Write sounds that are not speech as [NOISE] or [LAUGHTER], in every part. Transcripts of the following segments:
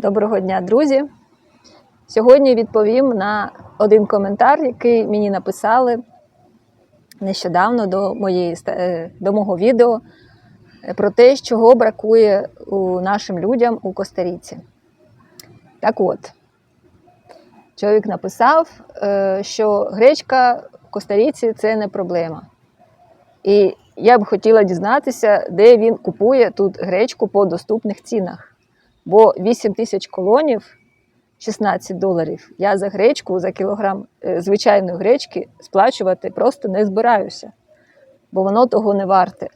Доброго дня, друзі! Сьогодні відповім на один коментар, який мені написали нещодавно до, моєї, е, до мого відео е, про те, чого бракує у нашим людям у Костаріці. Так от, чоловік написав, е, що гречка в Костаріці це не проблема. І я б хотіла дізнатися, де він купує тут гречку по доступних цінах. Бо 8 тисяч колонів 16 доларів. Я за гречку, за кілограм е, звичайної гречки сплачувати просто не збираюся, бо воно того не варте.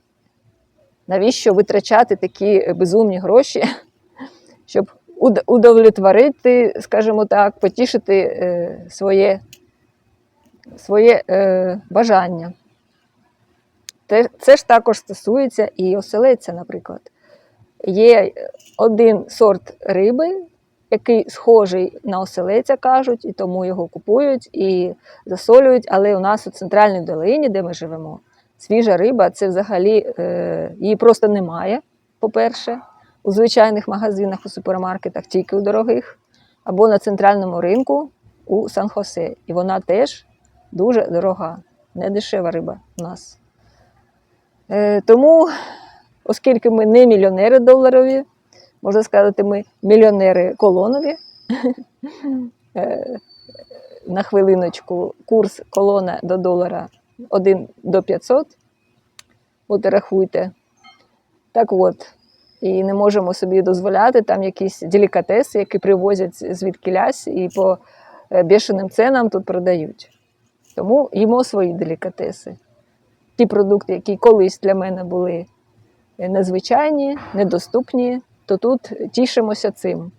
Навіщо витрачати такі безумні гроші, [LAUGHS] щоб удовлетворити, скажімо так, потішити е, своє, своє е, бажання. Це ж також стосується і оселедця, наприклад. Є один сорт риби, який схожий на оселеця, кажуть, і тому його купують і засолюють. Але у нас у центральній долині, де ми живемо, свіжа риба це взагалі е, її просто немає. По-перше, у звичайних магазинах, у супермаркетах, тільки у дорогих, або на центральному ринку у Сан-Хосе. І вона теж дуже дорога, не дешева риба у нас. Е, тому оскільки ми не мільйонери доларові, можна сказати, ми мільйонери колонові. [LAUGHS] Е, На хвилиночку курс колона до долара 1 до 500. От рахуйте. Так от, і не можемо собі дозволяти там якісь делікатеси, які привозять звідкілясь і по е, бешеним ценам тут продають. Тому їмо свої делікатеси. Ті продукти, які колись для мене були незвичайні, недоступні, то тут тішимося цим.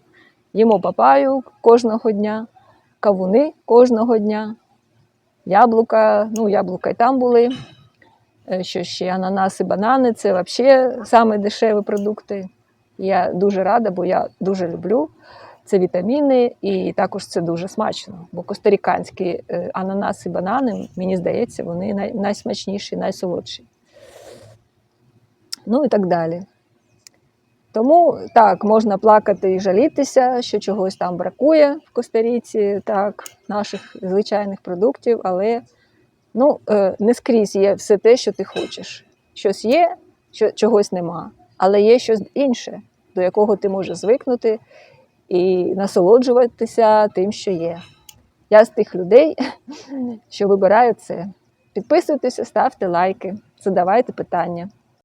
Їмо папаю кожного дня, кавуни кожного дня, яблука, ну, яблука і там були. Е, Що ще ананаси, банани це взагалі саме дешеві продукти. Я дуже рада, бо я дуже люблю. Це вітаміни, і також це дуже смачно. Бо костаріканські е, ананаси, банани, мені здається, вони най- найсмачніші, найсолодші ну і так далі. Тому так, можна плакати і жалітися, що чогось там бракує в Костаріці, так, наших звичайних продуктів, але ну, е, не скрізь є все те, що ти хочеш. Щось є, що, чогось нема, але є щось інше, до якого ти можеш звикнути і насолоджуватися тим, що є. Я з тих людей, [LAUGHS] що вибираю це. Підписуйтеся, ставте лайки, задавайте питання.